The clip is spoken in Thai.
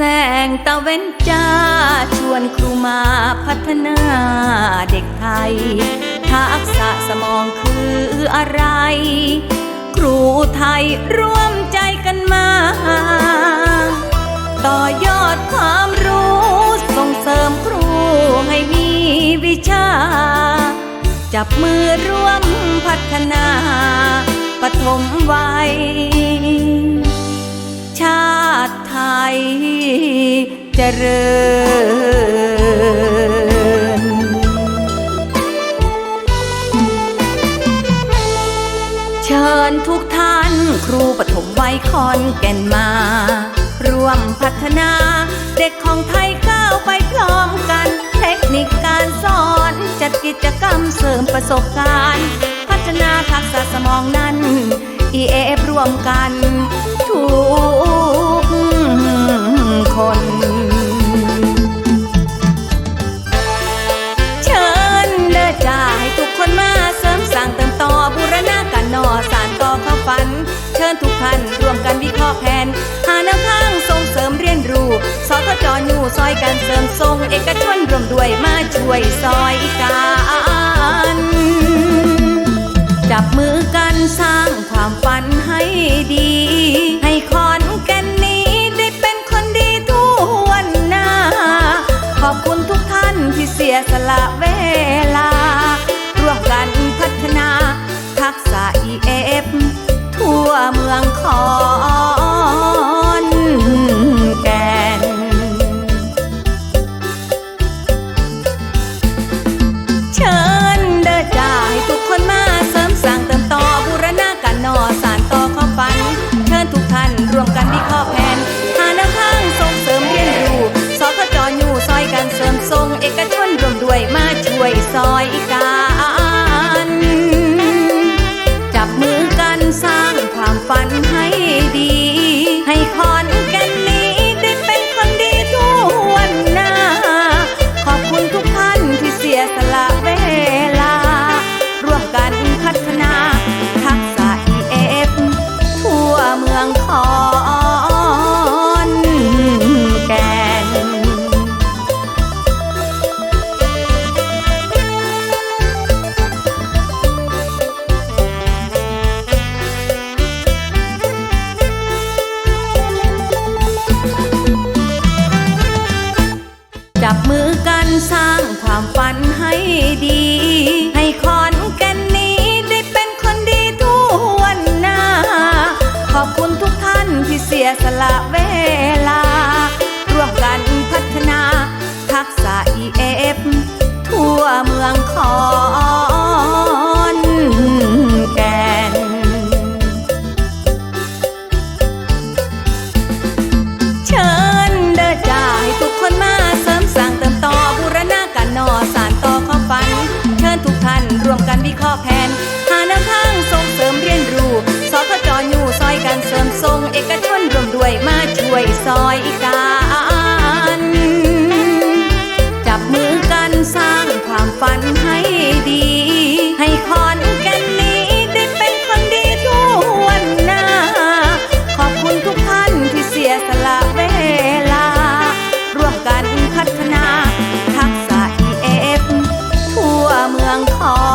แสงตะเว้นจ้า ชวนครูมาพัฒนาเด็กไทย ทักษะสมองคืออะไร ครูไทยร่วมใจกันมา ต่อยอดความรู้ส่งเสริมครูให้มีวิชา จับมือร่วมพัฒนาปฐมวัย ริญเชิญทุกท่านครูปฐมวัยคอนแก่นมา ร่วมพัฒนา เด็กของไทยก้าวไปพร้อมกัน เทคนิคการสอนจัดกิจกรรมเสริมประสบการณ์ พัฒนาทักษะสมองนั้น EAF ร่วมกันทุก เชิญทุกท่านร่วมกันวิเคราะห์แผน หาแนวทางส่งเสริมเรียนรู้สทจอยู่ซอยกันเสริมทรงเอกชนร่วมด้วยมาช่วยซอยกันจับมือกันสร้างความฝันให้ดี ให้คอนแกันนี้ได้เป็นคนดีทุกวันหน้า ขอบคุณทุกท่านที่เสียสละเวลา ให้ดีให้คอนแก่นนี้ได้เป็นคนดีทุกวันหน้า ขอบคุณทุกท่านที่เสียสละเวลา ร่วมกันพัฒนา ทักษะ EF ทั่วเมืองคอน ข้อแผน หาแนวทางส่งเสริมเรียนรู้สพจอยู่ซอยการเสริมทรงเอกชนรวมด้วยมาช่วยซอยการจับมือกันสร้างความฝันให้ดี ให้คอนกันนี้ได้เป็นคนดีทุกวันหน้า ขอบคุณทุกท่านที่เสียสละเวลา ร่วมกันพัฒนาทักษะ EF ทั่วเมืองคอน